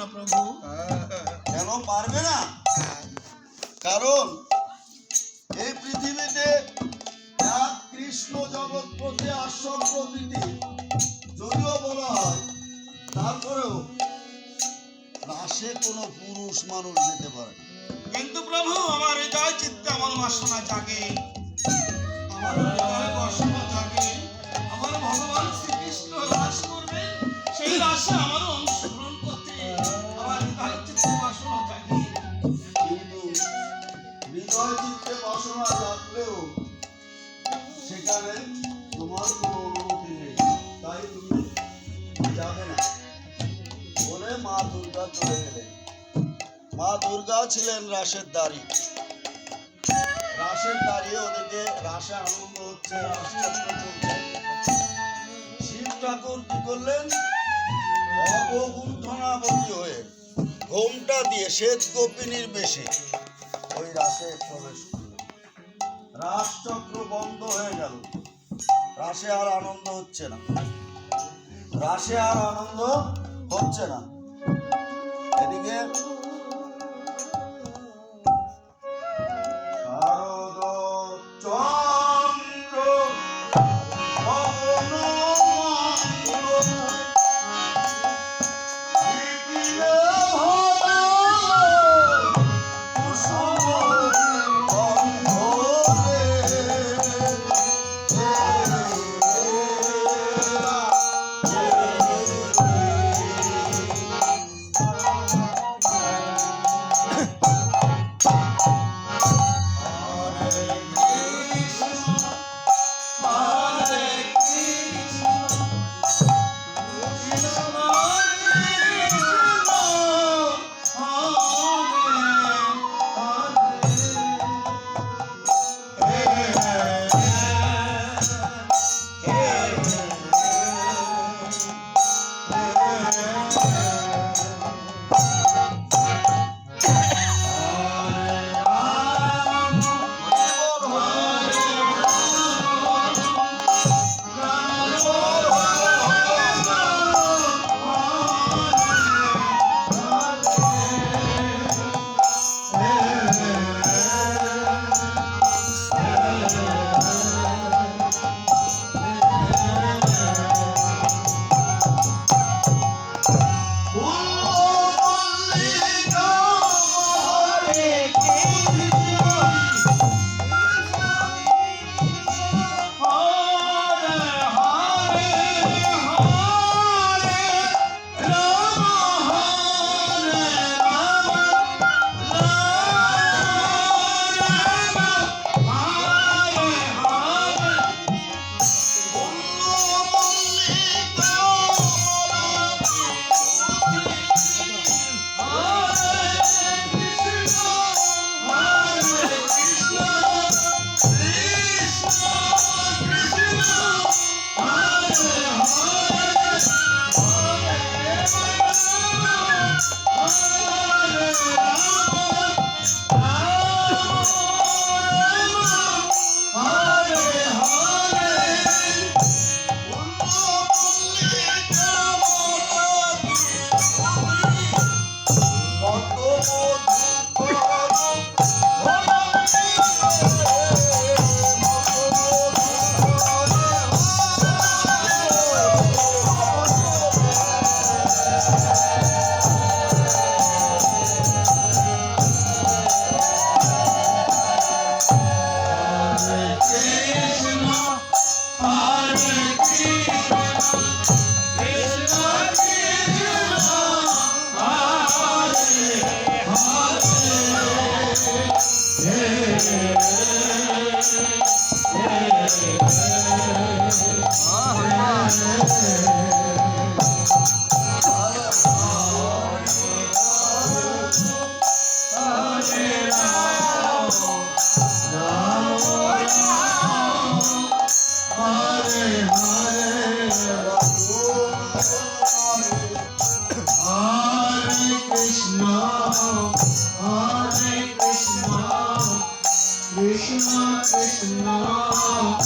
না প্রভু? কেন পারবে না? কারণ এই পৃথিবীতে এক কৃষ্ণ জগৎ প্রতি আসন প্রকৃতি, যদিও বলা হয় তারপরেও রাসে কোনো পুরুষ মানুষ যেতে পারে কিন্তু প্রভু, আমার হৃদয় চিত্তে আমার বাসনা জাগে। আমার হৃদয় বাসনা জাগে। আমার ভগবান শ্রীকৃষ্ণ রাস করবে সেই রাসে আমার সেখানে তোমার কোনো অনুমতি নেই। তাই তুমি যাবে না। বলে মা দুর্গা চলে গেলেন। মা দুর্গা ছিলেন রাসের দাড়ি। রাসের দাঁড়িয়ে ওদিকে রাসে আনন্দ হচ্ছে শিব ঠাকুর কি করলেন? অবগুণ্ঠনাবতী হয়ে ঘোমটা দিয়ে শ্বেত গোপিনীর বেশে ওই রাসে প্রবেশ করলেন। রাসচক্র বন্ধ হয়ে গেল। রাশে আর আনন্দ হচ্ছে না। রাশে আর আনন্দ হচ্ছে না। এদিকে Yeah. you want.